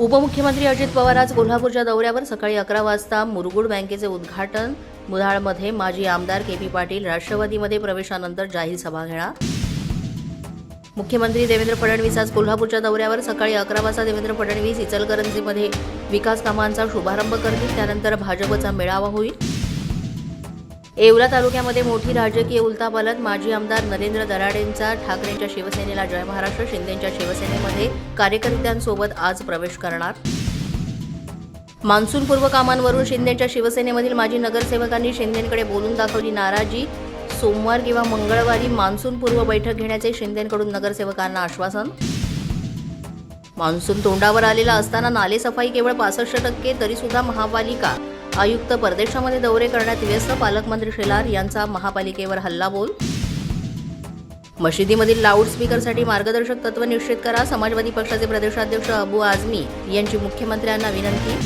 उपमुख्यमंत्री अजित पवार आज कोल्हापूरच्या दौऱ्यावर सकाळी अकरा वाजता मुरगुड बँकेचे उद्घाटन. मुधाळमध्ये माजी आमदार के पी पाटील राष्ट्रवादीमध्ये प्रवेशानंतर जाहीर सभा घेणार. मुख्यमंत्री देवेंद्र फडणवीस आज कोल्हापूरच्या दौऱ्यावर सकाळी अकरा वाजता देवेंद्र फडणवीस इचलकरंजीमध्ये विकास कामांचा शुभारंभ करतील. त्यानंतर भाजपचा मेळावा होईल. येवला तालुक्यामध्ये मोठी राजकीय उलतापालत माजी आमदार नरेंद्र दराडेंचा ठाकरेंच्या शिवसेनेला जय. महाराष्ट्र शिंदेच्या शिवसेनेमध्ये कार्यकर्त्यांसोबत आज प्रवेश करणार. मान्सूनपूर्व कामांवरून शिंदेच्या शिवसेनेमधील माजी नगरसेवकांनी शिंदेकडे बोलून दाखवली नाराजी. सोमवार किंवा मंगळवारी मान्सूनपूर्व बैठक घेण्याचे शिंदेकडून नगरसेवकांना आश्वासन. मान्सून तोंडावर आलेला असताना नालेसफाई केवळ पासष्ट टक्के तरीसुद्धा महापालिका आयुक्त परदेशामध्ये दौरे करण्यात व्यस्त पालकमंत्री शेलार यांचा महापालिकेवर हल्लाबोल मशिदीमधील लाऊडस्पीकरसाठी मार्गदर्शक तत्व निश्चित करा. समाजवादी पक्षाचे प्रदेशाध्यक्ष अबू आझमी यांची मुख्यमंत्र्यांना विनंती.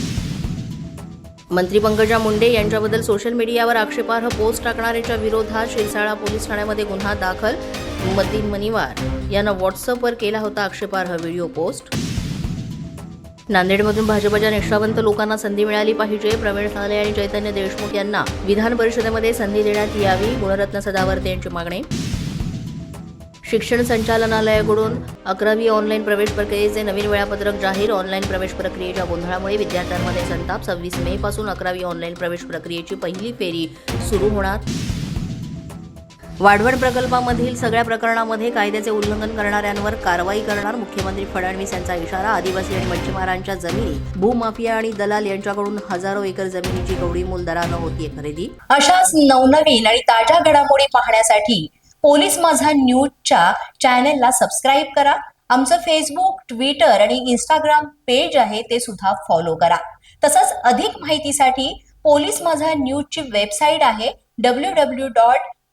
मंत्री पंकजा मुंडे यांच्याबद्दल सोशल मीडियावर आक्षेपार्ह पोस्ट टाकणाऱ्याच्या विरोधात शिरसाळा पोलीस ठाण्यामध्ये गुन्हा दाखल. मदीन मनिवार यानं व्हॉट्सअपवर केला होता आक्षेपार्ह व्हिडिओ पोस्ट. नांदेडमधून भाजपच्या निष्ठावंत लोकांना संधी मिळाली पाहिजे प्रवीण साले आणि चैतन्य देशमुख यांना विधान परिषदेमध्ये संधी देण्यात यावी गुणरत्न सदावर्ते यांची मागणी. शिक्षण संचालनालयाकडून अकरावी ऑनलाईन प्रवेश प्रक्रियेचे नवीन वेळापत्रक जाहीर. ऑनलाईन प्रवेश प्रक्रियेच्या गोंधळामुळे विद्यार्थ्यांमध्ये संताप. सव्वीस मे पासून अकरावी ऑनलाईन प्रवेश प्रक्रियेची पहिली फेरी सुरू होणार. वाढवण प्रकल्पामधील सगळ्या प्रकरणामध्ये कायद्याचे उल्लंघन करणाऱ्यांवर कारवाई करणार मुख्यमंत्री फडणवीस यांचा इशारा. आदिवासी आणि मच्छीमारांच्या जमिनी भूमाफिया आणि दलाल यांच्याकडून हजारो एकर जमिनीची कवडीमोल दरानं होतीये खरेदी. अशाच नवनवीन आणि ताज्या घडामोडी पाहण्यासाठी पोलीस माझा न्यूजच्या चॅनेलला सबस्क्राईब करा. आमचं फेसबुक ट्विटर आणि इंस्टाग्राम पेज आहे ते सुद्धा फॉलो करा. तसंच अधिक माहितीसाठी पोलीस माझा न्यूजची वेबसाईट आहे W W dot